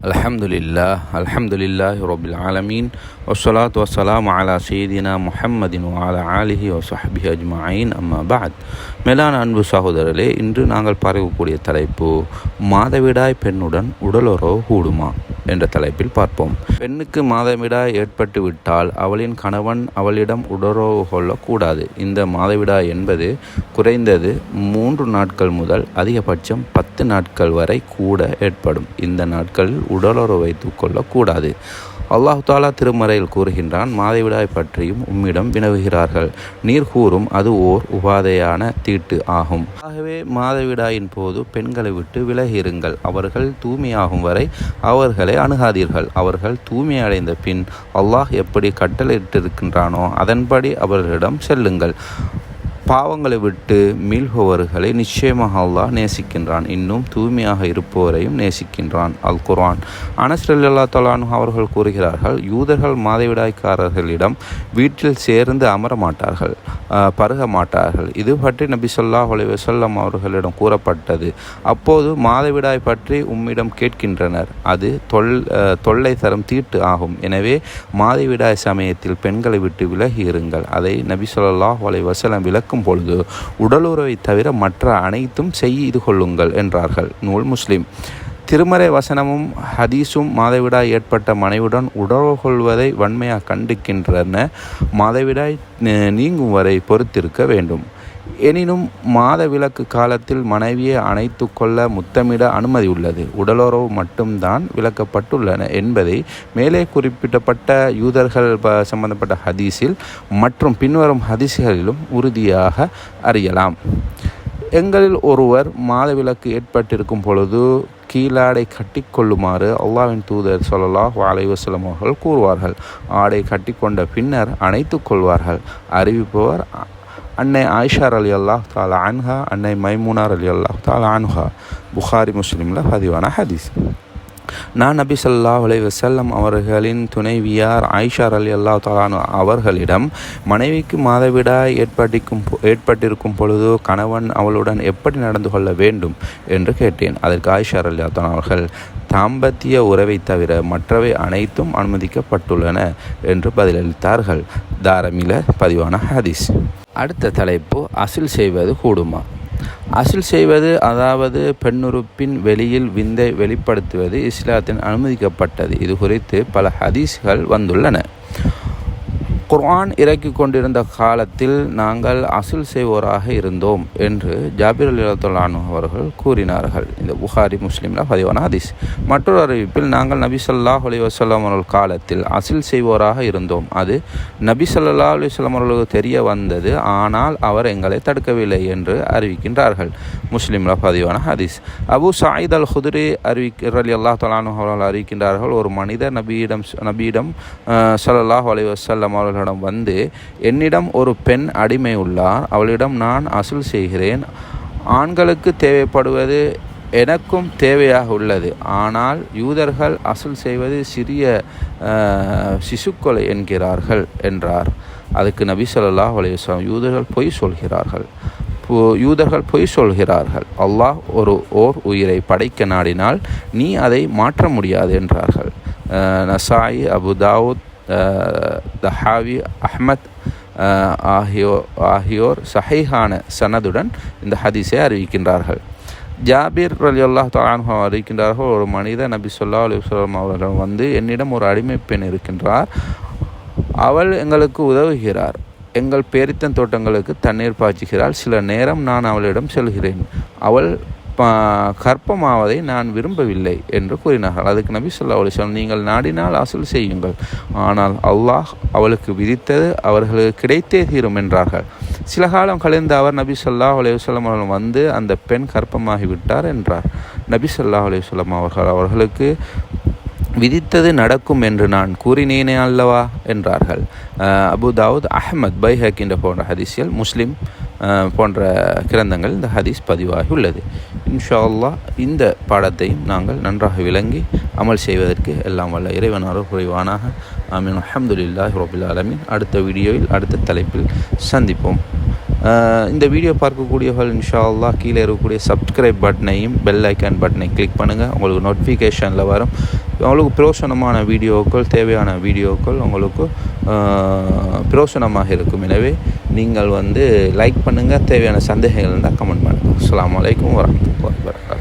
அலமதுல்லா அலமதுல்லாஹி ரொபில் ஆலமீன் ஒசலாத் வசலாம் அலா சீதினா முஹம்மதின் அலா ஆலிஹி ஒசஹபி அஜ்மாயின் அம்மா பாத் மேலான அன்பு சகோதரர்களே இன்று நாங்கள் பரவக்கூடிய தலைப்பு மாதவிடாய் பெண்ணுடன் உடலுறவு கூடுமா? என்ற தலைப்பில் பார்ப்போம். பெண்ணுக்கு மாதவிடாய் ஏற்பட்டு விட்டால் அவளின் கணவன் அவளிடம் உடலுறவு கொள்ளக்கூடாது. இந்த மாதவிடாய் என்பது குறைந்தது மூன்று நாட்கள் முதல் அதிகபட்சம் பத்து நாட்கள் வரை கூட ஏற்படும். இந்த நாட்களில் உடலுறவு வைத்து கொள்ளக்கூடாது. அல்லாஹு தாலா திருமறையில் கூறுகின்றான் மாதவிடாய் பற்றியும் உம்மிடம் வினவுகிறார்கள். நீர் கூறும் அது ஓர் உபாதையான தீட்டு ஆகும். ஆகவே மாதவிடாயின் போது பெண்களை விட்டு விலகிருங்கள் அவர்கள் தூய்மையாகும் வரை அவர்களை அணுகாதீர்கள். அவர்கள் தூய்மை அடைந்த பின் அல்லாஹ் எப்படி கட்டளையிட்டிருக்கின்றானோ அதன்படி அவர்களிடம் செல்லுங்கள். பாவங்களை விட்டு மீள்பவர்களை நிச்சயமாக அல்லாஹ் நேசிக்கின்றான். இன்னும் தூய்மையாக இருப்பவரையும் நேசிக்கின்றான். அல் குர்ஆன் அனஸ் அல்லா தலானு அவர்கள் கூறுகிறார்கள் யூதர்கள் மாதவிடாய்க்காரர்களிடம் வீட்டில் சேர்ந்து அமர மாட்டார்கள் பருக மாட்டார்கள் இது பற்றி நபி ஸல்லல்லாஹு அலைஹி வசல்லம் அவர்களிடம் கூறப்பட்டது. அப்போது மாதவிடாய் பற்றி உம்மிடம் கேட்கின்றனர். அது தொல் தொல்லை தரும் தீட்டு ஆகும். எனவே மாதவிடாய் சமயத்தில் பெண்களை விட்டு விலகி இருங்கள். அதை நபி ஸல்லல்லாஹு அலைஹி வசலம் விளக்கும் பொழுது உடலுறவை தவிர மற்ற அனைத்தும் செய்து கொள்ளுங்கள் என்றார்கள். நூல் முஸ்லிம். திருமறை வசனமும் ஹதீஸும் மாதவிடாய் ஏற்பட்ட மனைவியுடன் உடல் கொள்வதை வன்மையாக கண்டிக்கின்றன. மாதவிடாய் நீங்கும் வரை பொறுத்திருக்க வேண்டும். எனினும் மாத விலக்கு காலத்தில் மனைவியை அணைத்து கொள்ள முத்தமிட அனுமதி உள்ளது. உடலுறவு மட்டும்தான் விலக்கப்பட்டுள்ளன என்பதை மேலே குறிப்பிடப்பட்ட யூதர்கள் ப- சம்பந்தப்பட்ட ஹதீஸில் மற்றும் பின்வரும் ஹதீஸ்களிலும் உறுதியாக அறியலாம். எங்களில் ஒருவர் மாதவிலக்கு ஏற்பட்டிருக்கும் பொழுது கீழாடை கட்டிக்கொள்ளுமாறு அல்லாவின் தூதர் சொல்லலாஹ் அலைஹி அவர்கள் கூறுவார்கள். ஆடை கட்டிக்கொண்ட பின்னர் அணைத்து கொள்வார்கள். அறிவிப்பவர் அன்னை ஆயிஷார் அலி அல்லாஹ் தாலா அன்ஹா அன்னை மைமூனார் அலி அல்லாஹ் தாலா அன்ஹா. புகாரி முஸ்லீமில் பதிவான ஹதீஸ். நான் நபி ஸல்லல்லாஹு அலைஹி வசல்லம் அவர்களின் துணைவியார் ஆயிஷார் அலி அல்லா தலானு அவர்களிடம் மனைவிக்கு மாதவிடாய் ஏற்பட்டிருக்கும் ஏற்பட்டிருக்கும் பொழுது கணவன் அவளுடன் எப்படி நடந்து கொள்ள வேண்டும்? என்று கேட்டேன். அதற்கு ஆயிஷார் அலி அல்லா அவர்கள் தாம்பத்திய உறவை தவிர மற்றவை அனைத்தும் அனுமதிக்கப்பட்டுள்ளன என்று பதிலளித்தார்கள். தாரமில பதிவான ஹதீஸ். அடுத்த தலைப்பு அசில் செய்வது கூடுமா? அசில் செய்வது அதாவது பெண்ணுறுப்பின் வெளியில் விந்தை வெளிப்படுத்துவது இஸ்லாத்தின் அனுமதிக்கப்பட்டது. இது குறித்து பல ஹதீஸ்கள் வந்துள்ளன. குர்ஆன் இறக்கி கொண்டிருந்த காலத்தில் நாங்கள் அசுல் செய்வோராக இருந்தோம் என்று ஜாபிர் அலிலானு அவர்கள் கூறினார்கள். இந்த புகாரி முஸ்லீமில் பதிவான ஹதீஸ். மற்றொரு அறிவிப்பில் நாங்கள் நபி சொல்லாஹ் அலி வசல்லாம் அவர்கள் காலத்தில் அசில் செய்வோராக இருந்தோம். அது நபி சொல்லா அலி வஸல்லம் அவர்களுக்கு தெரிய வந்தது. ஆனால் அவர் எங்களை தடுக்கவில்லை என்று அறிவிக்கின்றார்கள். முஸ்லீமில் பதிவான ஹதீஸ். அபு சாயித் அல் ஹுதுரி அறிவிக்க அலி அல்லாஹ் தலானு அவர்கள் அறிவிக்கின்றார்கள் ஒரு மனிதர் நபியிடம் நபியிடம் சல்லாஹ் அலி வசல்லம் அவர்கள் அவர்களிடம் வந்து என்னிடம் ஒரு பெண் அடிமை உள்ளார் அவளிடம் நான் அசுல் செய்கிறேன். ஆண்களுக்கு தேவைப்படுவது எனக்கும் தேவையாக உள்ளது. ஆனால் யூதர்கள் அசுல் செய்வது சிறிய சிசுக்கொலை என்கிறார்கள் என்றார். அதுக்கு நபி ஸல்லல்லாஹு அலைஹி யூதர்கள் பொய் சொல்கிறார்கள். யூதர்கள் பொய் சொல்கிறார்கள். அல்லாஹ் ஒரு ஓர் உயிரை படைக்க நாடினால் நீ அதை மாற்ற முடியாது என்றார்கள். நசாய் நசாயி அபு தாவூத் தஹாவி அஹ்மத் ஆகியோர் ஆகியோர் சஹீஹான சனதுடன் இந்த ஹதீஸை அறிவிக்கின்றார்கள். ஜாபீர் அலி அல்லாஹ் அறிவிக்கின்றார்கள் ஒரு மனித நபி சொல்லா அலி வஸல்லம் அவர்கள் வந்து என்னிடம் ஒரு அடிமை பெண் இருக்கின்றார். அவள் எங்களுக்கு உதவுகிறார். எங்கள் பேரித்தன் தோட்டங்களுக்கு தண்ணீர் பாய்ச்சுகிறாள். சில நேரம் நான் அவளிடம் செல்கிறேன். அவள் கற்பமாவதை நான் விரும்பவில்லை என்று கூறினார்கள். அதுக்கு நபி சொல்லா அலிஸ்லாம் நீங்கள் நாடினால் அசல் செய்யுங்கள். ஆனால் அல்லாஹ் அவளுக்கு விதித்தது அவர்களுக்கு கிடைத்தே தீரும் என்றார்கள். சில காலம் கழிந்து அவர் நபி சொல்லா அலையுசல்லம் அவர்கள் வந்து அந்த பெண் கற்பமாகிவிட்டார் என்றார். நபி சொல்லா அலையுசல்லம் அவர்கள் அவர்களுக்கு விதித்தது நடக்கும் என்று நான் கூறினேனே அல்லவா? என்றார்கள். அபு தாவூத் அஹ்மத் பைஹக் என்ற போன்ற ஹதீஸில் முஸ்லீம் போன்ற கிரந்தங்கள் இந்த ஹதீஸ் பதிவாகி உள்ளது. இன்ஷா அல்லாஹ் இந்த பாடத்தையும் நாங்கள் நன்றாக விளங்கி அமல் செய்வதற்கு எல்லாம் வல்ல இறைவனாரோ குறைவானாக புரிவானாக. ஆமீன். அல்ஹம்துலில்லாஹி அலமின் அடுத்த வீடியோவில் அடுத்த தலைப்பில் சந்திப்போம். இந்த வீடியோ பார்க்கக்கூடியவர்கள் இன்ஷா அல்லா கீழே இருக்கக்கூடிய சப்ஸ்கிரைப் பட்டனையும் பெல் ஐக்கான் பட்டனை கிளிக் பண்ணுங்கள் உங்களுக்கு நோட்டிஃபிகேஷனில் வரும். உங்களுக்கு பிரோசனமான வீடியோக்கள் தேவையான வீடியோக்கள் உங்களுக்கு பிரோசனமாக இருக்கும். எனவே நீங்கள் வந்து லைக் பண்ணுங்கள் தேவையான சந்தேகங்கள் இருந்தால் கமெண்ட் பண்ணுங்கள் அஸ்ஸலாமு அலைக்கும் வரமத்துல்லாஹி வபரகாத்துஹு.